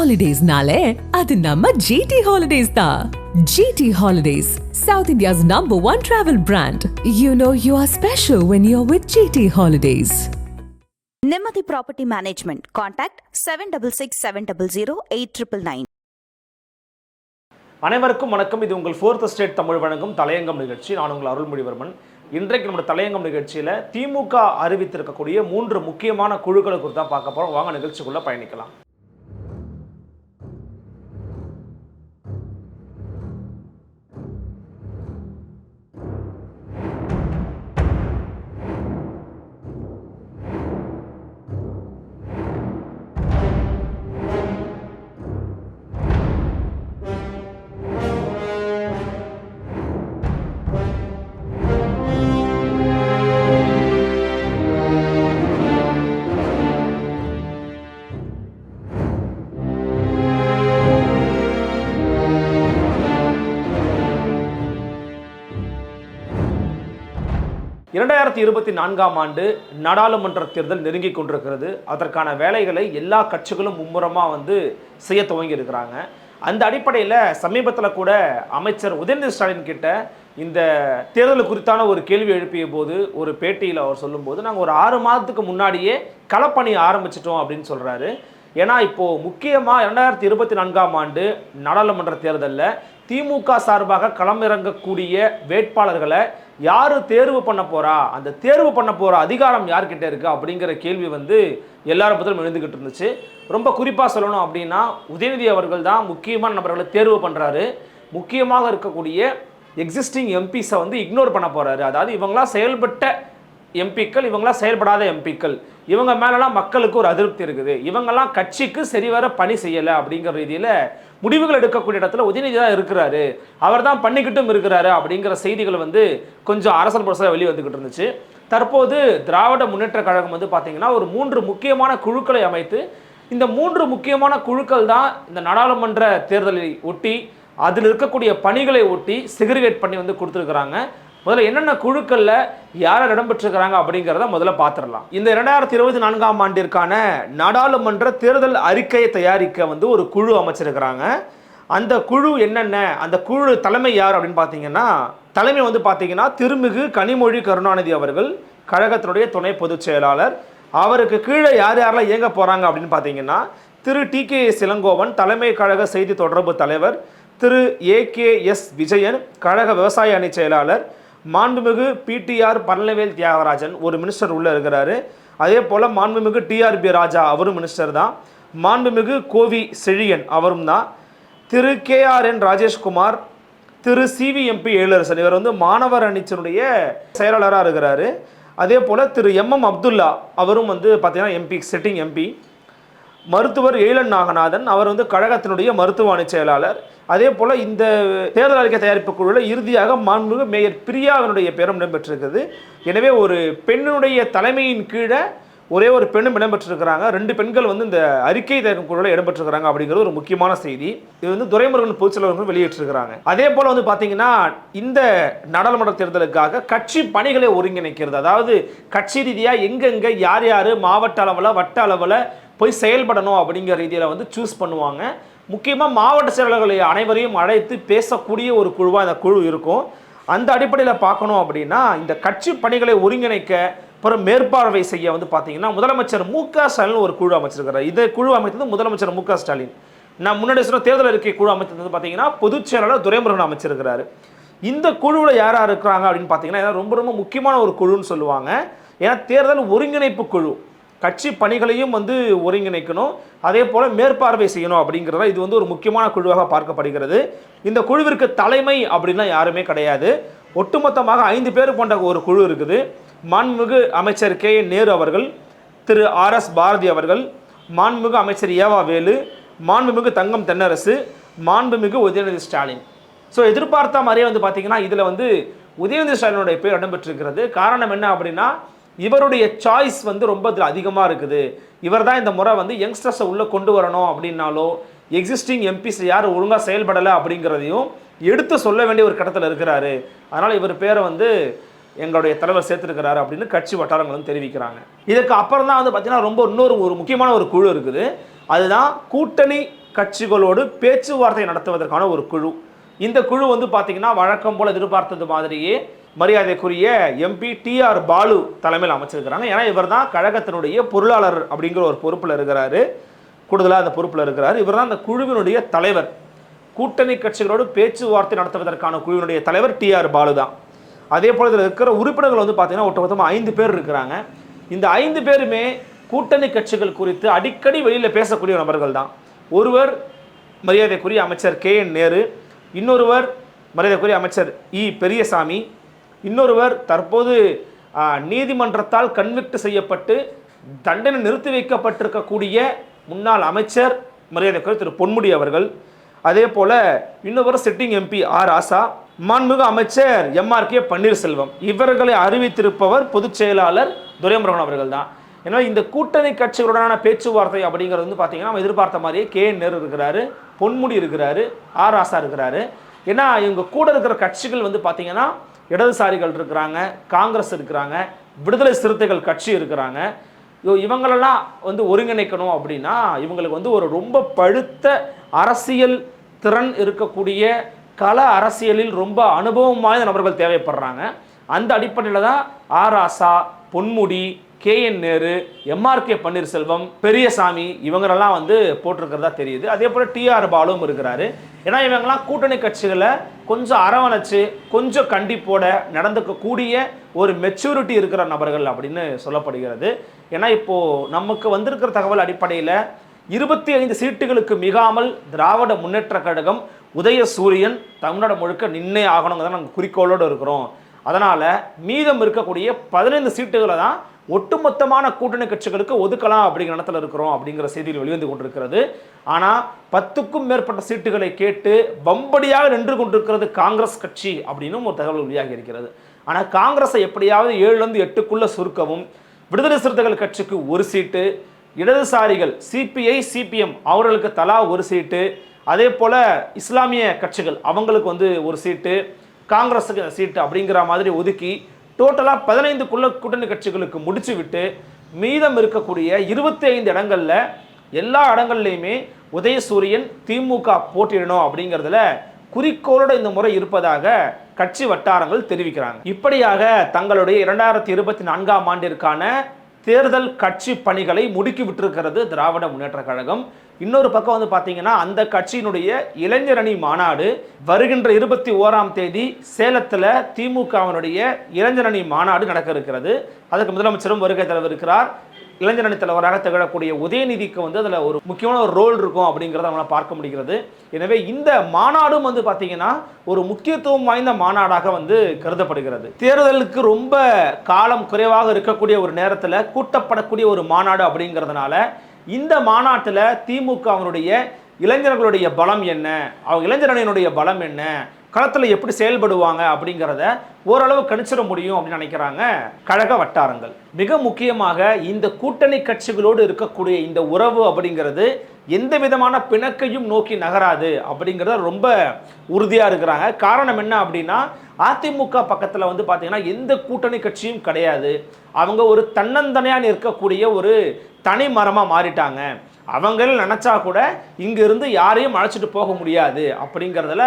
ஹாலிடேஸ்னாலே அது நம்ம ஜிடி ஹாலிடேஸ் தான் GT holidays south India's number one travel brand you know you are special when you are with GT holidays Nimmathi property management contact seven double six seven double zero eight triple nine அனைவருக்கும் வணக்கம். இது உங்கள் fourth state Tamil வழங்கும் தலையங்கம் நிகழ்ச்சி. நான் உங்கள் அருள்மொழிவர்மன். இன்றைக்கு நம்முடைய தலையங்கம் நிகழ்ச்சியில் திமுக அறிவித்திருக்கக்கூடிய மூன்று முக்கியமான குழுக்களை குறித்து தான் பார்க்க போகிறோம் வாங்க நிகழ்ச்சிக்குள்ளே பயணிக்கலாம். ரெண்டாயிரத்தி இருபத்தி நான்காம் ஆண்டு நாடாளுமன்ற தேர்தல் நெருங்கி கொண்டிருக்கிறது. அதற்கான வேலைகளை எல்லா கட்சிகளும் மும்முரமாக வந்து செய்ய துவங்கி இருக்கிறாங்க அந்த அடிப்படையில் சமீபத்தில் கூட அமைச்சர் உதயநிதி ஸ்டாலின் கிட்ட இந்த தேர்தல் குறித்தான ஒரு கேள்வி எழுப்பிய போது ஒரு பேட்டியில் அவர் சொல்லும்போது நாங்கள் ஒரு ஆறு மாதத்துக்கு முன்னாடியே களப்பணி ஆரம்பிச்சிட்டோம் அப்படின்னு சொல்கிறாரு ஏன்னா இப்போது முக்கியமாக இரண்டாயிரத்தி இருபத்தி நான்காம் ஆண்டு நாடாளுமன்ற தேர்தலில் திமுக சார்பாக களமிறங்கக்கூடிய வேட்பாளர்களை யார் தேர்வு பண்ண போகிறா அந்த தேர்வு பண்ண போகிற அதிகாரம் யார்கிட்ட இருக்குது அப்படிங்கிற கேள்வி வந்து எல்லாரும் பத்திலும் எழுந்துக்கிட்டு இருந்துச்சு. ரொம்ப குறிப்பாக சொல்லணும் அப்படின்னா உதயநிதி அவர்கள் தான் முக்கியமான நபர்களை தேர்வு பண்ணுறாரு முக்கியமாக இருக்கக்கூடிய எக்ஸிஸ்டிங் எம்பிஸை வந்து இக்னோர் பண்ண போகிறாரு அதாவது இவங்களாம் செயல்பட்ட எம்பிக்கள் இவங்களாம் செயல்படாத எம்பிக்கள் இவங்க மேலெலாம் மக்களுக்கு ஒரு அதிருப்தி இருக்குது. இவங்கெல்லாம் கட்சிக்கு சரிவர பணி செய்யலை அப்படிங்கிற ரீதியில் முடிவுகள் எடுக்கக்கூடிய இடத்துல உதயநிதி தான் இருக்கிறாரு. அவர் தான் பண்ணிக்கிட்டும் இருக்கிறாரு அப்படிங்கிற செய்திகள் வந்து கொஞ்சம் அரசல் புரசலாக வெளியே வந்துக்கிட்டு இருந்துச்சு. தற்போது திராவிட முன்னேற்ற கழகம் வந்து பார்த்திங்கன்னா ஒரு மூன்று முக்கியமான குழுக்களை அமைத்து இந்த மூன்று முக்கியமான குழுக்கள் தான் இந்த நாடாளுமன்ற தேர்தலை ஒட்டி அதில் இருக்கக்கூடிய பணிகளை ஒட்டி செக்ரிகேட் பண்ணி வந்து கொடுத்துருக்குறாங்க. முதல்ல என்னென்ன குழுக்களில் யார் இடம்பெற்றிருக்கிறாங்க அப்படிங்கிறத முதல்ல பார்த்துடலாம். இந்த இரண்டாயிரத்தி இருபத்தி நான்காம் ஆண்டிற்கான நாடாளுமன்ற தேர்தல் அறிக்கையை தயாரிக்க வந்து ஒரு குழு அமைச்சிருக்கிறாங்க. அந்த குழு என்னென்ன அந்த குழு தலைமை யார் அப்படின்னு பார்த்தீங்கன்னா தலைமை வந்து பார்த்தீங்கன்னா திருமிகு கனிமொழி கருணாநிதி அவர்கள் கழகத்தினுடைய துணை பொதுச் செயலாளர். அவருக்கு கீழே யார் யாரெல்லாம் இயங்க போகிறாங்க அப்படின்னு பார்த்தீங்கன்னா திரு டி கே இளங்கோவன் தலைமை கழக செய்தி தொடர்பு தலைவர் திரு ஏ கே எஸ் விஜயன் கழக விவசாய அணி செயலாளர் மாண்புமிகு பிடிஆர் பழனிவேல் தியாகராஜன் ஒரு மினிஸ்டர் உள்ளே இருக்கிறாரு. அதே போல் மாண்புமிகு டிஆர்பி ராஜா அவரும் மினிஸ்டர் தான். மாண்புமிகு கோவி செழியன் அவரும் தான். திரு கேஆர்என் ராஜேஷ்குமார் திரு சிவிஎம்பி ஏழரசன் இவர் வந்து மாணவர் அணிச்சனுடைய செயலாளராக இருக்கிறாரு. அதே போல் திரு எம்எம் அப்துல்லா அவரும் வந்து பார்த்தீங்கன்னா எம்பி சிட்டிங் எம்பி மருத்துவர் ஏழன் நாகநாதன் அவர் வந்து கழகத்தினுடைய மருத்துவ அணி செயலாளர். அதே போல் இந்த தேர்தல் அறிக்கை தயாரிப்பு குழுவில் இறுதியாக மாண்புமிகு மேயர் பிரியாவினுடைய பெயரும் இடம்பெற்றிருக்கிறது. எனவே ஒரு பெண்ணுடைய தலைமையின் கீழே ஒரே ஒரு பெண்ணும் இடம்பெற்றிருக்கிறாங்க. ரெண்டு பெண்கள் வந்து இந்த அறிக்கை தயாரிக்கும் குழுவில் இடம்பெற்றிருக்கிறாங்க அப்படிங்கிறது ஒரு முக்கியமான செய்தி. இது வந்து துரைமுருகன் பொதுச்செயலாளர்கள் வெளியிட்டிருக்கிறாங்க. அதே போல் வந்து பார்த்தீங்கன்னா இந்த நாடாளுமன்ற தேர்தலுக்காக கட்சி பணிகளை ஒருங்கிணைக்கிறது. அதாவது கட்சி ரீதியாக எங்கெங்கே யார் யார் மாவட்ட அளவில் வட்ட அளவில் போய் செயல்படணும் அப்படிங்கிற ரீதியில் வந்து சூஸ் பண்ணுவாங்க. முக்கியமாக மாவட்ட செயலாளர்களை அனைவரையும் அழைத்து பேசக்கூடிய ஒரு குழுவாக இந்த குழு இருக்கும். அந்த அடிப்படையில் பார்க்கணும் அப்படின்னா இந்த கட்சி பணிகளை ஒருங்கிணைக்க அப்புறம் மேற்பார்வை செய்ய வந்து பார்த்தீங்கன்னா முதலமைச்சர் மு க ஸ்டாலின் ஒரு குழு அமைச்சிருக்கிறார். இதை குழு அமைத்தது முதலமைச்சர் மு க ஸ்டாலின். நான் முன்னாடி சொன்ன தேர்தல் அறிக்கை குழு அமைத்தது பார்த்தீங்கன்னா பொதுச் செயலாளர் துரைமுருகன் அமைச்சிருக்கிறாரு. இந்த குழுவில் யார் யார் இருக்கிறாங்க அப்படின்னு பார்த்தீங்கன்னா ரொம்ப ரொம்ப முக்கியமான ஒரு குழுன்னு சொல்லுவாங்க. ஏன்னா தேர்தல் ஒருங்கிணைப்பு குழு. கட்சி பணிகளையும் வந்து ஒருங்கிணைக்கணும். அதே போல் மேற்பார்வை செய்யணும் அப்படிங்கிறத இது வந்து ஒரு முக்கியமான குழுவாக பார்க்கப்படுகிறது. இந்த குழுவிற்கு தலைமை அப்படின்லாம் யாருமே கிடையாது. ஒட்டுமொத்தமாக ஐந்து பேர் கொண்ட ஒரு குழு இருக்குது. மாண்புமிகு அமைச்சர் கே. நேரு அவர்கள் திரு. ஆர். எஸ். பாரதி அவர்கள் மாண்புமிகு அமைச்சர் ஏவா வேலு மாண்புமிகு தங்கம் தென்னரசு மாண்புமிகு உதயநிதி ஸ்டாலின். ஸோ எதிர்பார்த்த மாதிரியே வந்து பார்த்திங்கன்னா இதில் வந்து உதயநிதி ஸ்டாலினுடைய பேர் இடம்பெற்றிருக்கிறது. காரணம் என்ன அப்படின்னா இவருடைய சாய்ஸ் வந்து ரொம்ப அதிகமாக இருக்குது. இவர் தான் இந்த முறை வந்து யங்ஸ்டர்ஸை உள்ளே கொண்டு வரணும் அப்படின்னாலோ எக்ஸிஸ்டிங் எம்பிஸ் யார் ஒழுங்காக செயல்படலை அப்படிங்கிறதையும் எடுத்து சொல்ல வேண்டிய ஒரு கட்டத்தில் இருக்கிறாரு. அதனால் இவர் பேரை வந்து எங்களுடைய தலைவர் சேர்த்துருக்கிறாரு அப்படின்னு கட்சி வட்டாரங்களும் தெரிவிக்கிறாங்க. இதுக்கு அப்புறம் தான் வந்து பார்த்திங்கன்னா ரொம்ப இன்னொரு ஒரு முக்கியமான ஒரு குழு இருக்குது. அதுதான் கூட்டணி கட்சிகளோடு பேச்சுவார்த்தை நடத்துவதற்கான ஒரு குழு. இந்த குழு வந்து பார்த்திங்கன்னா வழக்கம் போல் எதிர்பார்த்தது மாதிரியே மரியாதைக்குரிய எம்பி டிஆர் பாலு தலைமையில் அமைச்சிருக்கிறாங்க. ஏன்னா இவர் தான் கழகத்தினுடைய பொருளாளர் அப்படிங்கிற ஒரு பொறுப்பில் இருக்கிறாரு. கூடுதலாக அந்த பொறுப்பில் இருக்கிறார். இவர் தான் அந்த குழுவினுடைய தலைவர். கூட்டணி கட்சிகளோடு பேச்சுவார்த்தை நடத்துவதற்கான குழுவினுடைய தலைவர் டிஆர் பாலு தான். அதே போல் இதில் இருக்கிற உறுப்பினர்கள் வந்து பார்த்திங்கன்னா ஒட்டுமொத்தமாக ஐந்து பேர் இருக்கிறாங்க. இந்த ஐந்து பேருமே கூட்டணி கட்சிகள் குறித்து அடிக்கடி வெளியில் பேசக்கூடிய நபர்கள் தான். ஒருவர் மரியாதைக்குரிய அமைச்சர் கே என் நேரு இன்னொருவர் மரியாதைக்குரிய அமைச்சர் இ பெரியசாமி இன்னொருவர் தற்போது நீதிமன்றத்தால் கன்விக்ட் செய்யப்பட்டு தண்டனை நிறுத்தி வைக்கப்பட்டிருக்கக்கூடிய முன்னாள் அமைச்சர் மரியாதைக்குரிய திரு பொன்முடி அவர்கள் அதே போல இன்னொரு சிட்டிங் எம்பி ஆர் ஆசா மாண்புமிகு அமைச்சர் எம்ஆர் கே பன்னீர்செல்வம் இவர்களை அறிவித்திருப்பவர் பொதுச் செயலாளர் துரைமுருகன் அவர்கள் தான். ஏன்னா இந்த கூட்டணி கட்சிகளுடனான பேச்சுவார்த்தை அப்படிங்கிறது வந்து பார்த்தீங்கன்னா நம்ம எதிர்பார்த்த மாதிரியே கே நேரு இருக்கிறாரு பொன்முடி இருக்கிறாரு ஆர் ஆசா இருக்கிறாரு. ஏன்னா இவங்க கூட இருக்கிற கட்சிகள் வந்து பார்த்தீங்கன்னா இடதுசாரிகள் இருக்கிறாங்க காங்கிரஸ் இருக்கிறாங்க விடுதலை சிறுத்தைகள் கட்சி இருக்கிறாங்க. இவங்களெல்லாம் வந்து ஒருங்கிணைக்கணும் அப்படின்னா இவங்களுக்கு வந்து ஒரு ரொம்ப பழுத்த அரசியல் திறன் இருக்கக்கூடிய கல அரசியலில் ரொம்ப அனுபவம் வாய்ந்த நபர்கள் தேவைப்படுறாங்க. அந்த அடிப்படையில் தான் ஆர் ஆசா Ponmudi K N Nehru MRK Panneerselvam Periyasamy இவங்களெல்லாம் வந்து போட்டிருக்கிறதா தெரியுது. அதே போல் டிஆர் பாலும் இருக்கிறாரு. ஏன்னா இவங்கெல்லாம் கூட்டணி கட்சிகளை கொஞ்சம் அரவணைச்சு கொஞ்சம் கண்டிப்போட நடந்துக்கக்கூடிய ஒரு மெச்சூரிட்டி இருக்கிற நபர்கள் அப்படின்னு சொல்லப்படுகிறது. ஏன்னா இப்போ நமக்கு வந்திருக்கிற தகவல் அடிப்படையில் இருபத்தி ஐந்து சீட்டுகளுக்கு மிகாமல் திராவிட முன்னேற்ற கழகம் உதயசூரியன் தமிழ்நாடு முழுக்க நின்னே ஆகணுங்கிறத நாங்கள் குறிக்கோளோடு இருக்கிறோம். அதனால் மீதம் இருக்கக்கூடிய பதினைந்து சீட்டுகளை தான் ஒட்டுமொத்தமான கூட்டணி கட்சிகளுக்கு ஒதுக்கலாம் அப்படிங்கிற இடத்துல இருக்கிறோம் அப்படிங்கிற செய்திகள் வெளிவந்து கொண்டிருக்கிறது. ஆனால் பத்துக்கும் மேற்பட்ட சீட்டுகளை கேட்டு வம்படியாக நின்று கொண்டிருக்கிறது காங்கிரஸ் கட்சி அப்படின்னும் ஒரு தகவல் வெளியாகி இருக்கிறது. ஆனால் காங்கிரஸை எப்படியாவது ஏழுலேருந்து எட்டுக்குள்ளே சுருக்கவும் விடுதலை சிறுத்தைகள் கட்சிக்கு ஒரு சீட்டு இடதுசாரிகள் சிபிஐ சிபிஎம் அவர்களுக்கு தலா ஒரு சீட்டு அதே போல் இஸ்லாமிய கட்சிகள் அவங்களுக்கு வந்து ஒரு சீட்டு காங்கிரஸுக்கு சீட்டு அப்படிங்கிற மாதிரி ஒதுக்கி டோட்டலாக பதினைந்து குள்ள கூட்டணி கட்சிகளுக்கு முடிச்சு விட்டு மீதம் இருக்கக்கூடிய இருபத்தி ஐந்து இடங்களில் எல்லா இடங்கள்லையுமே உதயசூரியன் திமுக போட்டிடணும் அப்படிங்கிறதுல குறிக்கோளோட இந்த முறை இருப்பதாக கட்சி வட்டாரங்கள் தெரிவிக்கிறாங்க. இப்படியாக தங்களுடைய இரண்டாயிரத்தி இருபத்தி நான்காம் ஆண்டிற்கான தேர்தல் கட்சி பணிகளை முடுக்கி விட்டிருக்கிறது திராவிட முன்னேற்ற கழகம். இன்னொரு பக்கம் வந்து பார்த்தீங்கன்னா அந்த கட்சியினுடைய இளைஞரணி மாநாடு வருகின்ற இருபத்தி ஓராம் தேதி சேலத்தில் திமுகவினுடைய இளைஞரணி மாநாடு நடக்க இருக்கிறது. அதுக்கு முதலமைச்சரும் வருகை தலைவர் இருக்கிறார் இளைஞரணி தலைவராக திகழக்கூடிய உதயநிதிக்கு வந்து அதில் ஒரு முக்கியமான ஒரு ரோல் இருக்கும் அப்படிங்கிறத நம்மளால் பார்க்க முடிகிறது. எனவே இந்த மாநாடும் வந்து பார்த்தீங்கன்னா ஒரு முக்கியத்துவம் வாய்ந்த மாநாடாக வந்து கருதப்படுகிறது. தேர்தலுக்கு ரொம்ப காலம் குறைவாக இருக்கக்கூடிய ஒரு நேரத்தில் கூட்டப்படக்கூடிய ஒரு மாநாடு அப்படிங்கிறதுனால இந்த மாநாட்டில் திமுக அவனுடைய இளைஞர்களுடைய பலம் என்ன? அவங்க இளைஞரணியினுடைய பலம் என்ன? களத்தில் எப்படி செயல்படுவாங்க அப்படிங்கிறத ஓரளவு கணிச்சிட முடியும் அப்படின்னு நினைக்கிறாங்க கழக வட்டாரங்கள். மிக முக்கியமாக இந்த கூட்டணி கட்சிகளோடு இருக்கக்கூடிய இந்த உறவு அப்படிங்கிறது எந்த விதமான பிணக்கையும் நோக்கி நகராது அப்படிங்கிறத ரொம்ப உறுதியாக இருக்கிறாங்க. காரணம் என்ன அப்படின்னா அதிமுக பக்கத்தில் வந்து பார்த்தீங்கன்னா எந்த கூட்டணி கட்சியும் கிடையாது. அவங்க ஒரு தன்னந்தனையாக நிற்கக்கூடிய ஒரு தனி மரமாக மாறிட்டாங்க. அவங்களும் நினச்சா கூட இங்கிருந்து யாரையும் அழைச்சிட்டு போக முடியாது அப்படிங்கிறதுல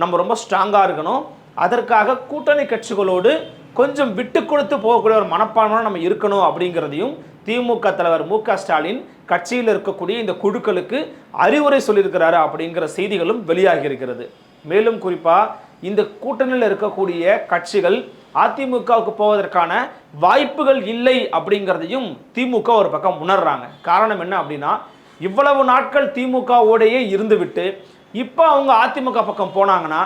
நம்ம ரொம்ப ஸ்ட்ராங்காக இருக்கணும். அதற்காக கூட்டணி கட்சிகளோடு கொஞ்சம் விட்டு கொடுத்து போகக்கூடிய ஒரு மனப்பான்மை நம்ம இருக்கணும் அப்படிங்கிறதையும் திமுக தலைவர் மு க ஸ்டாலின் கட்சியில் இருக்கக்கூடிய இந்த குழுக்களுக்கு அறிவுரை சொல்லியிருக்கிறாரு அப்படிங்கிற செய்திகளும் வெளியாகி இருக்கிறது. மேலும் குறிப்பாக இந்த கூட்டணியில் இருக்கக்கூடிய கட்சிகள் அதிமுகவுக்கு போவதற்கான வாய்ப்புகள் இல்லை அப்படிங்கிறதையும் திமுக ஒரு பக்கம் உணர்றாங்க. காரணம் என்ன அப்படின்னா இவ்வளவு நாட்கள் திமுகவோடையே இருந்துவிட்டு இப்போ அவங்க அதிமுக பக்கம் போனாங்கன்னா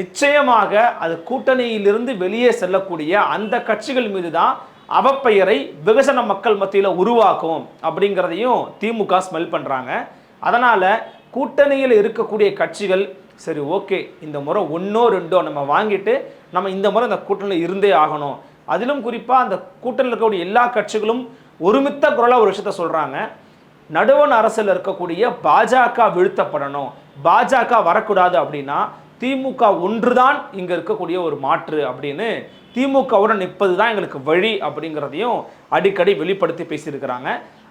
நிச்சயமாக அது கூட்டணியிலிருந்து வெளியே செல்லக்கூடிய அந்த கட்சிகள் மீது தான் அவப்பெயரை வெகுசன மக்கள் மத்தியில் உருவாக்கும் அப்படிங்கிறதையும் திமுக ஸ்மெல் பண்ணுறாங்க அதனால் கூட்டணியில் இருக்கக்கூடிய கட்சிகள் சரி ஓகே இந்த முறை ஒன்றோ ரெண்டோ நம்ம வாங்கிட்டு நம்ம இந்த முறை இந்த கூட்டணியில் இருந்தே ஆகணும். அதிலும் குறிப்பாக அந்த கூட்டணியில் இருக்கக்கூடிய எல்லா கட்சிகளும் ஒருமித்த குரலாக ஒரு விஷயத்த சொல்கிறாங்க நடுவண் அரசில் இருக்கக்கூடிய பாஜக வீழ்த்தப்படணும். பாஜக வரக்கூடாது அப்படின்னா திமுக ஒன்றுதான் இங்கே இருக்கக்கூடிய ஒரு மாற்று அப்படின்னு திமுகவுடன் நிற்பது தான் எங்களுக்கு வழி அப்படிங்கிறதையும் அடிக்கடி வெளிப்படுத்தி பேசியிருக்கிறாங்க.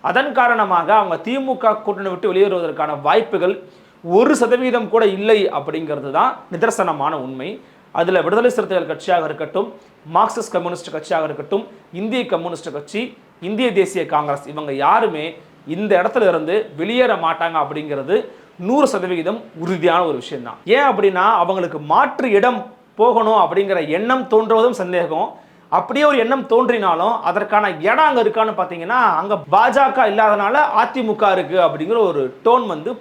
அதன் காரணமாக அவங்க திமுக கூட்டணி விட்டு வெளியேறுவதற்கான வாய்ப்புகள் ஒரு சதவீதம் கூட இல்லை அப்படிங்கிறது தான் நிதர்சனமான உண்மை. அதில் விடுதலை சிறுத்தைகள் கட்சியாக இருக்கட்டும் மார்க்சிஸ்ட் கம்யூனிஸ்ட் கட்சியாக இருக்கட்டும் இந்திய கம்யூனிஸ்ட் கட்சி இந்திய தேசிய காங்கிரஸ் இவங்க யாருமே இந்த இடத்துல இருந்து வெளியேற மாட்டாங்க அப்படிங்கிறது நூறு சதவிகிதம் உறுதியான ஒரு விஷயம்தான். ஏன் அப்படின்னா அவங்களுக்கு மாற்று இடம் போகணும் அப்படிங்கிற எண்ணம் தோன்றுவதும் சந்தேகம். அப்படியே ஒரு எண்ணம் தோன்றினாலும் அதற்கான இடம் அங்கே இருக்கான்னு பார்த்தீங்கன்னா அங்கே பாஜக இல்லாதனால அதிமுக இருக்குது அப்படிங்கிற ஒரு டோன் வந்து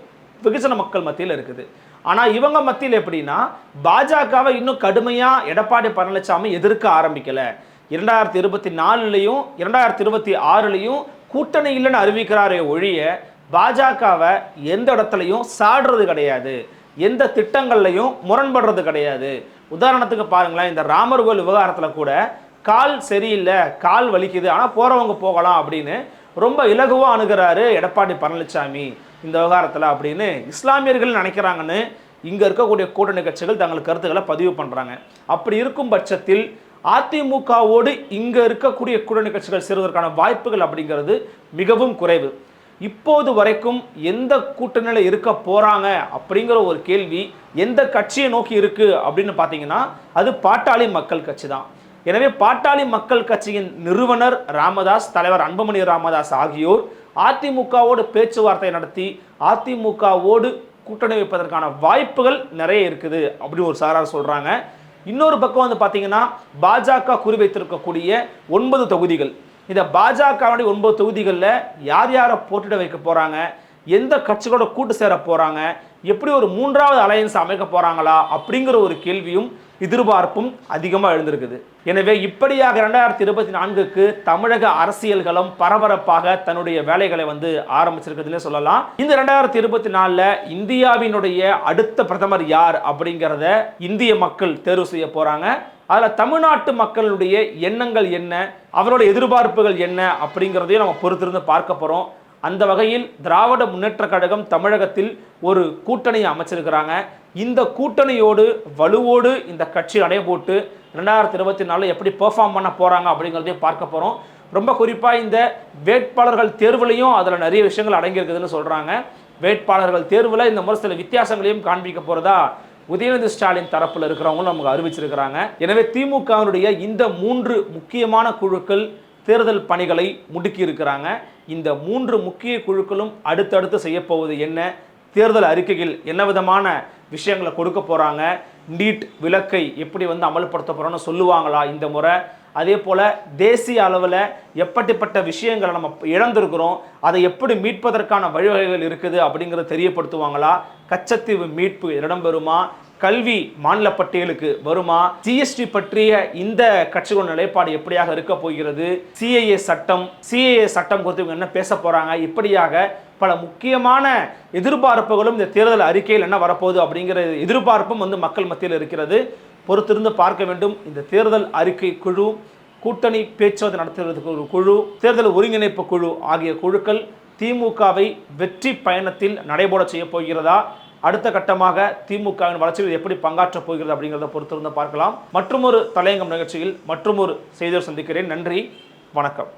வெகுஜன மக்கள் மத்தியில் இருக்குது. ஆனால் இவங்க மத்தியில் எப்படின்னா பாஜகவை இன்னும் கடுமையாக எடப்பாடி பழனிசாமி எதிர்க்க ஆரம்பிக்கலை. இரண்டாயிரத்தி இருபத்தி நாலுலையும் இரண்டாயிரத்தி இருபத்தி ஆறுலையும் கூட்டணி இல்லைன்னு அறிவிக்கிறாரே ஒழிய பாஜகவை எந்த இடத்துலையும் சாடுறது கிடையாது. எந்த திட்டங்கள்லையும் முரண்படுறது கிடையாது. உதாரணத்துக்கு பாருங்களேன் இந்த ராமர் கோயில் விவகாரத்தில் கூட கால் சரியில்லை கால் வலிக்குது ஆனால் போகிறவங்க போகலாம் அப்படின்னு ரொம்ப இலகுவாக அணுகிறாரு எடப்பாடி பழனிசாமி இந்த விவகாரத்தில் அப்படின்னு இஸ்லாமியர்கள் நினைக்கிறாங்கன்னு இங்கே இருக்கக்கூடிய கூட்டணி கட்சிகள் தங்கள் கருத்துக்களை பதிவு பண்ணுறாங்க அப்படி இருக்கும் பட்சத்தில் அதிமுகவோடு இங்கே இருக்கக்கூடிய கூட்டணி கட்சிகள் சேருவதற்கான வாய்ப்புகள் அப்படிங்கிறது மிகவும் குறைவு. இப்போது வரைக்கும் எந்த கூட்டணியில் இருக்க போகிறாங்க அப்படிங்கிற ஒரு கேள்வி எந்த கட்சியை நோக்கி இருக்குது அப்படின்னு பார்த்தீங்கன்னா அது பாட்டாளி மக்கள் கட்சி தான். எனவே பாட்டாளி மக்கள் கட்சியின் நிறுவனர் ராமதாஸ் தலைவர் அன்புமணி ராமதாஸ் ஆகியோர் அதிமுகவோடு பேச்சுவார்த்தை நடத்தி அதிமுகவோடு கூட்டணி வைப்பதற்கான வாய்ப்புகள் நிறைய இருக்குது அப்படின்னு ஒரு சாரார் சொல்கிறாங்க இன்னொரு பக்கம் வந்து பார்த்தீங்கன்னா பாஜக குறிவைத்திருக்கக்கூடிய ஒன்பது தொகுதிகள். இந்த பாஜகவுடைய ஒன்பது தொகுதிகளில் யார் யாரை போட்டிட வைக்க போகிறாங்க எந்த கட்சிகளோட கூட்டு சேர போகிறாங்க எப்படி ஒரு மூன்றாவது அலையன்ஸ் அமைக்க போகிறாங்களா அப்படிங்கிற ஒரு கேள்வியும் எதிர்பார்ப்பும் அதிகமாக எழுந்திருக்குது. எனவே இப்படியாக இரண்டாயிரத்தி இருபத்தி நான்குக்கு தமிழக அரசியல்களும் பரபரப்பாக தன்னுடைய வேலைகளை வந்து ஆரம்பிச்சிருக்குதுன்னு சொல்லலாம். இந்த ரெண்டாயிரத்தி இருபத்தி நாலில் இந்தியாவினுடைய அடுத்த பிரதமர் யார் அப்படிங்கிறத இந்திய மக்கள் தேர்வு செய்ய போகிறாங்க அதில் தமிழ்நாட்டு மக்களுடைய எண்ணங்கள் என்ன? அவரோட எதிர்பார்ப்புகள் என்ன அப்படிங்கிறதையும் நம்ம பொறுத்திருந்து பார்க்க போகிறோம் அந்த வகையில் திராவிட முன்னேற்ற கழகம் தமிழகத்தில் ஒரு கூட்டணியை அமைச்சிருக்கிறாங்க. இந்த கூட்டணியோடு வலுவோடு இந்த கட்சி நடைபோட்டு ரெண்டாயிரத்தி இருபத்தி நாலில் எப்படி பெர்ஃபார்ம் பண்ண போகிறாங்க அப்படிங்கிறதையும் பார்க்க போகிறோம் ரொம்ப குறிப்பாக இந்த வேட்பாளர்கள் தேர்வுலையும் அதில் நிறைய விஷயங்கள் அடங்கியிருக்குதுன்னு சொல்கிறாங்க வேட்பாளர்கள் தேர்வில் இந்த முறை சில வித்தியாசங்களையும் காண்பிக்க போகிறதா உதயநிதி ஸ்டாலின் தரப்பில் இருக்கிறவங்களும் நமக்கு அறிவிச்சிருக்கிறாங்க. எனவே திமுகவினுடைய இந்த மூன்று முக்கியமான குழுக்கள் தேர்தல் பணிகளை முடுக்கி இருக்கிறாங்க இந்த மூன்று முக்கிய குழுக்களும் அடுத்தடுத்து செய்யப்போவது என்ன? தேர்தல் அறிக்கையில் என்ன விதமான விஷயங்களை கொடுக்க போகிறாங்க நீட் விலக்கை எப்படி வந்து அமல்படுத்த போகிறோன்னு சொல்லுவாங்களா இந்த முறை? அதே போல் தேசிய அளவில் எப்படிப்பட்ட விஷயங்களை நம்ம இழந்திருக்கிறோம் அதை எப்படி மீட்பதற்கான வழிவகைகள் இருக்குது அப்படிங்கிறத தெரியப்படுத்துவாங்களா? கச்சத்தீவு மீட்பு இடம்பெறுமா கல்வி மாநில பட்டியலுக்கு வருமா? ஜிஎஸ்டி பற்றிய இந்த கட்சிகள் நிலைப்பாடு எப்படியாக இருக்க போகிறது? சிஏஏ சட்டம் சிஏஏ சட்டம் குறித்து இவங்க என்ன பேச போறாங்க? இப்படியாக பல முக்கியமான எதிர்பார்ப்புகளும் இந்த தேர்தல் அறிக்கையில் என்ன வரப்போகுது அப்படிங்கிற எதிர்பார்ப்பும் வந்து மக்கள் மத்தியில் இருக்கிறது. பொறுத்திருந்து பார்க்க வேண்டும். இந்த தேர்தல் அறிக்கை குழு கூட்டணி பேச்சுவார்த்தை நடத்துவதற்கு ஒரு குழு தேர்தல் ஒருங்கிணைப்பு குழு ஆகிய குழுக்கள் திமுகவை வெற்றி பயணத்தில் நடைபோட செய்ய போகிறதா? அடுத்த கட்டமாக திமுகவின் வளர்ச்சியில் எப்படி பங்காற்றப் போகிறது அப்படிங்கிறத பொறுத்திருந்து பார்க்கலாம். மற்றும் ஒரு தலையங்கம் நிகழ்ச்சியில் மற்றும் ஒரு சந்திக்கிறேன். நன்றி. வணக்கம்.